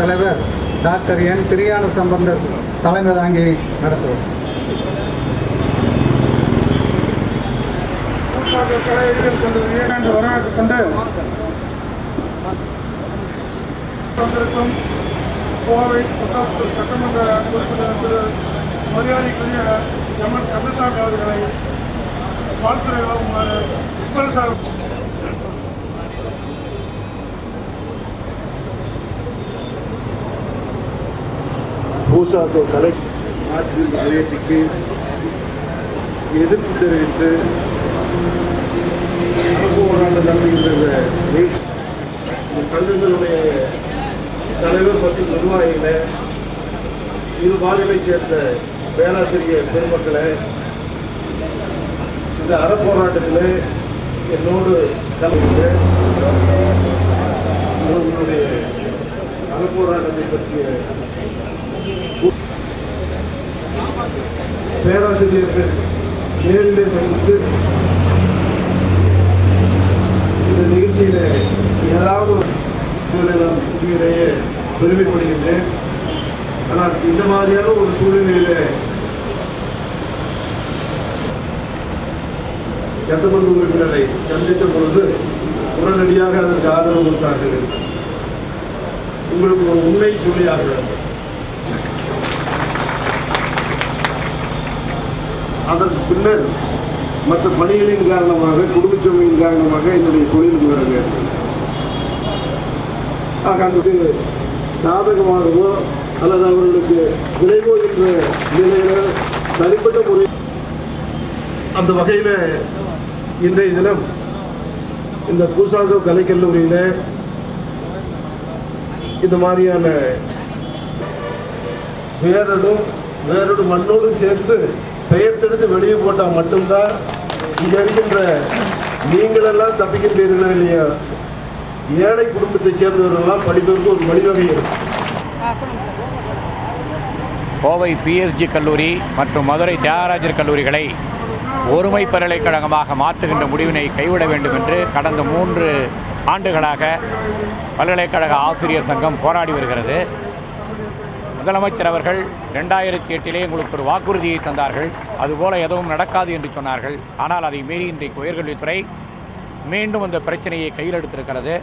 தலைவர் டாக்டர் என் பிரியாண சம்பந்தர் தலைமை தாங்கி நடத்துவோம். கலைஞர்கள் கொண்டு இரண்டு வரலாற்று கொண்டு வந்திருக்கும் கோவை பத்தாவது சட்டமன்ற உறுப்பினர் திரு மரியாதைக்குரிய எம்என் கந்தசாமி அவர்களை வாழ்த்துறை வழங்குமாறு பூசாத்தோ கலை ஆற்றில் முயற்சிக்கு எதிர்ப்பு தெரிவித்து போராட்டம் நடத்துகின்ற இந்த சங்கங்களுடைய தலைவர் மற்றும் நிர்வாகிகளை இரு பாலியலைச் சேர்ந்த பேராசிரியர் பெருமக்களை இந்த அறப்போராட்டத்தில் என்னோடு கலந்து உங்களுடைய அறப்போராட்டத்தை பற்றிய பேராசிரியர்கள் நேரிலே சந்தித்து இந்த நிகழ்ச்சியில் ஏதாவது நான் உண்மையிலேயே பெருமைப்படுகின்றேன். ஆனால் இந்த மாதிரியான ஒரு சூழ்நிலையில சட்டமன்ற உறுப்பினரை சந்தித்த பொழுது உடனடியாக அதற்கு ஆதரவு கொடுத்தார்கள். உங்களுக்கு ஒரு உண்மை சொல்லியாக வேண்டும். அதற்கு பின்னர் மற்ற பணிகளின் காரணமாக குடும்பச் சுமையின் காரணமாக என்னுடைய தொழிலுக்கு வர நேர்ந்தது ஆக சாதகமாகவோ அல்லது அவர்களுக்கு விளைவோ என்ற நிலையில தனிப்பட்ட முறை அந்த வகையில் இன்றைய தினம் இந்த பூசாதோ கலைக்கல்லூரியில் இந்த மாதிரியான வேரடும் வேரோடு மண்ணோடும் சேர்த்து பெயர்த்தெடுத்து வெளியே போட்டால் மட்டும்தான் இங்கே இருக்கின்ற நீங்களெல்லாம் தப்பிக்கின்றீர்களா இல்லையா? ஏழை குடும்பத்தை சேர்ந்தவர்கள்லாம் படிப்பதற்கு ஒரு வழிவகை இருக்கும் கோவை பிஎஸ்ஜி கல்லூரி மற்றும் மதுரை தியாகராஜர் கல்லூரிகளை ஒருமை பல்கலைக்கழகமாக மாற்றுகின்ற முடிவினை கைவிட வேண்டும் என்று கடந்த மூன்று ஆண்டுகளாக பல்கலைக்கழக ஆசிரியர் சங்கம் போராடி வருகிறது. முதலமைச்சர் அவர்கள் ரெண்டாயிரத்தி எட்டிலே உங்களுக்கு ஒரு வாக்குறுதியை தந்தார்கள். அதுபோல எதுவும் நடக்காது என்று சொன்னார்கள். ஆனால் அதை மீறி இன்றைக்கு உயர்கல்வித்துறை மீண்டும் அந்த பிரச்சனையை கையில் எடுத்திருக்கிறது.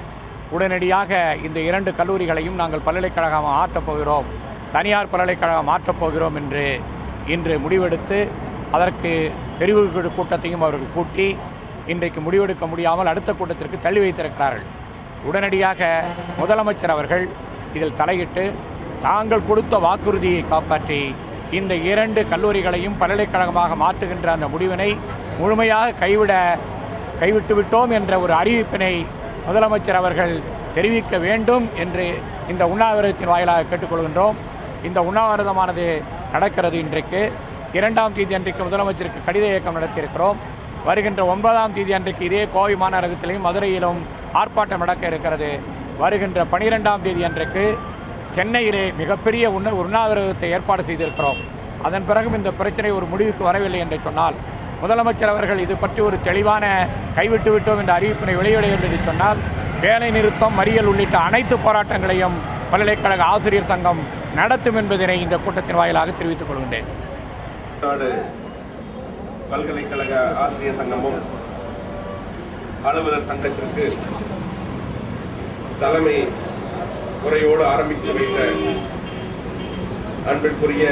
உடனடியாக இந்த இரண்டு கல்லூரிகளையும் நாங்கள் பல்கலைக்கழகம் ஆற்றப் போகிறோம். தனியார் பல்கலைக்கழகம் மாற்றப் போகிறோம் என்று இன்று முடிவெடுத்து அதற்கு தெரிவு கூட்டத்தையும் அவர்கள் கூட்டி இன்றைக்கு முடிவெடுக்க முடியாமல் அடுத்த கூட்டத்திற்கு தள்ளி வைத்திருக்கிறார்கள். உடனடியாக முதலமைச்சர் அவர்கள் இதில் தலையிட்டு தாங்கள் கொடுத்த வாக்குறுதியை காப்பாற்றி இந்த இரண்டு கல்லூரிகளையும் பல்கலைக்கழகமாக மாற்றுகின்ற அந்த முடிவினை முழுமையாக கைவிட கைவிட்டு விட்டோம் என்ற ஒரு அறிவிப்பினை முதலமைச்சர் அவர்கள் தெரிவிக்க வேண்டும் என்று இந்த உண்ணாவிரதத்தின் வாயிலாக கேட்டுக்கொள்கின்றோம். இந்த உண்ணாவிரதமானது நடக்கிறது இன்றைக்கு. இரண்டாம் தேதி அன்றைக்கு முதலமைச்சருக்கு கடித இயக்கம் நடத்தியிருக்கிறோம். வருகின்ற ஒன்பதாம் தேதி அன்றைக்கு இதே கோவை மாநகரத்திலும் மதுரையிலும் ஆர்ப்பாட்டம் நடக்க இருக்கிறது. வருகின்ற பனிரெண்டாம் தேதி அன்றைக்கு சென்னையிலே மிகப்பெரிய உண்ண உண்ணாவிரதத்தை ஏற்பாடு செய்திருக்கிறோம். அதன் பிறகும் இந்த பிரச்சனை ஒரு முடிவுக்கு வரவில்லை என்று சொன்னால் முதலமைச்சர் அவர்கள் இது பற்றி ஒரு தெளிவான கைவிட்டு விட்டோம் என்ற அறிவிப்பினை வெளியிட என்று சொன்னால் வேலை நிறுத்தம் மறியல் உள்ளிட்ட அனைத்து போராட்டங்களையும் பல்கலைக்கழக ஆசிரியர் சங்கம் நடத்தும் என்பதனை இந்த கூட்டத்தின் வாயிலாக தெரிவித்துக் கொள்கின்றேன். பல்கலைக்கழக ஆசிரியர் சங்கமும் அலுவலர் சங்கத்திற்கு தலைமை உரையோடு ஆரம்பித்து வைத்த அன்பிற்குரிய